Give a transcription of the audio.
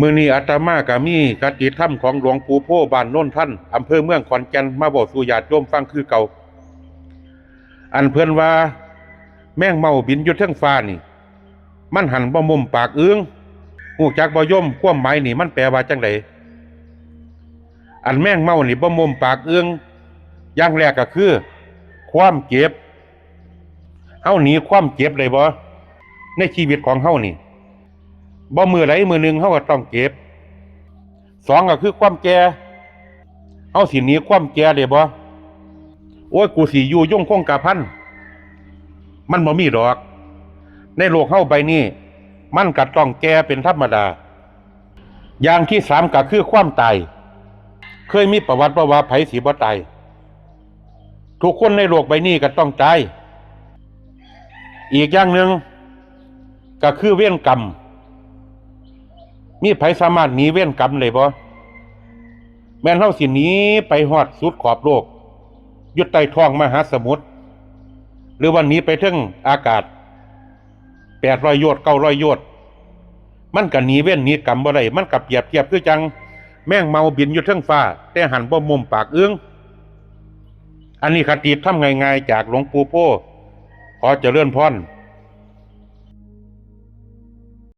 มือนี้อาตมากามีกติธรรมของหลวงปู่โพบ้านโน้นท่านอำเภอเมืองขอนแก่นมาบอกสู่ญาติโยมฟังคือเก่า อันเพิ่นว่าแม่งเมาบินอยู่เทิงฟ้านี่ มันหันบ่มุมปากเอื้องหูจักบ่ย่อมความหมายนี่มันแปลว่าจังไดอันแม่งเมานี่บ่มุมปากเอื้องอย่างแรกก็คือ ความเจ็บเฮาหนีความเจ็บเลยบ่ในชีวิตของเฮานี่ บ่มือไหลมือหนึ่งเขาก็ต้องเก็บสองก็คือความแก่เอาสินี้ความแก่ได้บ่โอ้ยกูสิอยู่ย่งคงกะพัน มันบ่มีดอก ในโลกเฮาใบนี้ มันก็ต้องแก่เป็นธรรมดา อย่างที่สามก็คือความตาย เคยมีประวัติว่าว่าไผสิบ่ตาย ทุกคนในโลกใบนี้ก็ต้องตาย อีกอย่างหนึ่งก็คือเว้นกรรม มีไผสามารถหนีเว้นกรรมเลยบ่แม่นเฮาสิหนีไปฮอดสุดขอบโลกยุดใต้ท้องมหาสมุทรหรือว่าหนีไปถึงอากาศแปดร้อยโยชน์เก้าร้อยโยชน์มันก็หนีเว้นหนีกรรมบ่ได้มันกับเปรียบเทียบคือจัง แม่งเมาบินอยู่เทิงฟ้า แต่หันบ่มุมปากเอื้องอันนี้คติทำง่ายๆจากหลวงปู่โพขอเจริญพร